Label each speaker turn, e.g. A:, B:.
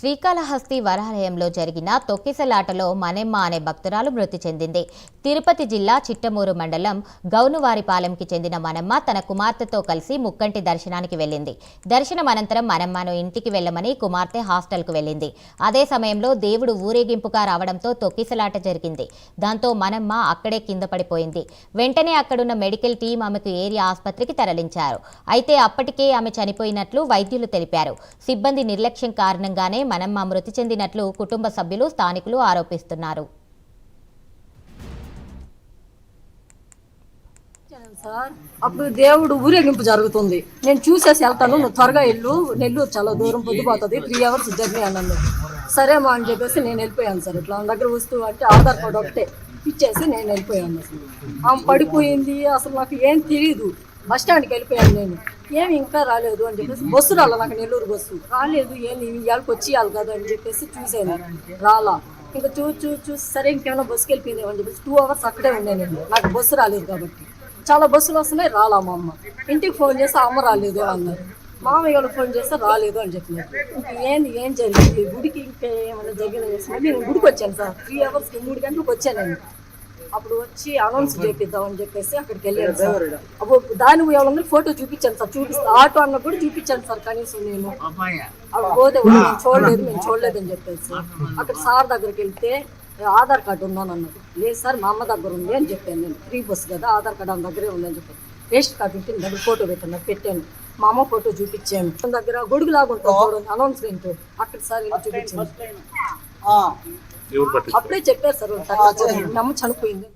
A: శ్రీకాళహస్తి వరాలయంలో జరిగిన తొక్కిసలాటలో మನೆమ్మ అనే భక్తురాలు మృతి చెందింది. తిరుపతి జిల్లా చిట్టమూరు మండలం గౌనువారిపాలెంకి చెందిన మనమ్మ తన కుమార్తెతో కలిసి ముక్కంటి దర్శనానికి వెళ్ళింది. దర్శనం అనంతరం మనమ్మను ఇంటికి వెళ్ళమని కుమార్తె హాస్టల్కు వెళ్ళింది. అదే సమయంలో దేవుడు ఊరేగింపుగా రావడంతో తొక్కిసలాట జరిగింది. దాంతో మనమ్మ అక్కడే కింద పడిపోయింది. వెంటనే అక్కడున్న మెడికల్ టీం ఆమెకు ఏరియా ఆసుపత్రికి తరలించారు. అయితే అప్పటికే ఆమె చనిపోయినట్లు వైద్యులు తెలిపారు. సిబ్బంది నిర్లక్ష్యం కారణంగానే మనమ్మ మృతి చెందినట్లు కుటుంబ సభ్యులు స్థానికులు ఆరోపిస్తున్నారు.
B: సార్. అప్పుడు దేవుడు ఊరేగింపు జరుగుతుంది. నేను చూసేసి వెళ్తాను. నువ్వు త్వరగా వెళ్ళు. నెల్లూరు చాలా దూరం పొద్దుపోతుంది. త్రీ అవర్స్ జర్నీ అన్నాను. సరేమా అని చెప్పేసి నేను వెళ్ళిపోయాను సార్. ఇట్లా దగ్గర వస్తువు అంటే ఆధార్ కార్డు ఒకటే ఇచ్చేసి నేను వెళ్ళిపోయాను అసలు ఆమె పడిపోయింది. అసలు నాకు ఏం తెలియదు బస్ స్టాండ్కి వెళ్ళిపోయాను నేను. ఏమి ఇంకా రాలేదు అని చెప్పేసి బస్సు రాలా నాకు నెల్లూరు బస్సు. రాలేదు ఏంది ఇవాళకి వచ్చేయాలి కదా అని చెప్పేసి చూసాను రాలా. ఇంకా చూ చూ చూసి సరే ఇంకేమైనా బస్సుకి వెళ్ళిపోయింది అని చెప్పేసి టూ అవర్స్ అక్కడే ఉండే నేను. నాకు బస్సు రాలేదు కాబట్టి. చాలా బస్సులు వస్తున్నాయి రాలా మా అమ్మ? ఇంటికి ఫోన్ చేస్తే అమ్మ రాలేదు అన్నారు. మామయ్య వాళ్ళు ఫోన్ చేస్తే రాలేదు అని చెప్పినారు. ఇంక ఏంది ఏం జరిగింది? గుడికి ఇంకా ఏమైనా జరిగిన చేసిన? నేను గుడికి వచ్చాను సార్. త్రీ అవర్స్కి మూడు గంటలకు వచ్చాను నేను అప్పుడు వచ్చి అనౌన్స్ చేపిద్దాం అని చెప్పేసి అక్కడికి వెళ్ళాను సార్. అప్పుడు దాని ఎవరన్నా ఫోటో చూపించాను సార్. చూపిస్తా ఆటో అన్న కూడా చూపించాను సార్ కనీసం నేను. అక్కడ పోతే చూడలేదు నేను చూడలేదు అని చెప్పేసి. అక్కడ సార్ దగ్గరికి వెళ్తే ఆధార్ కార్డు ఉందని అన్నారు లేదు సార్ మా అమ్మ దగ్గర ఉంది అని చెప్పాను నేను. ఫ్రీ బస్ కదా ఆధార్ కార్డు ఆమె దగ్గరే ఉంది అని చెప్పాను. రేషన్ కార్డు ఉంటే దగ్గర ఫోటో పెట్టాను పెట్టాను. మా అమ్మ ఫోటో చూపించాను. తన దగ్గర గొడుగు లాగా ఉంటుంది చూడండి అనౌన్స్మెంట్ అక్కడ సార్ చూపించాను అప్పుడే చెప్పారు సార్ వాళ్ళు తర్వాత మీ అమ్మ చనిపోయింది.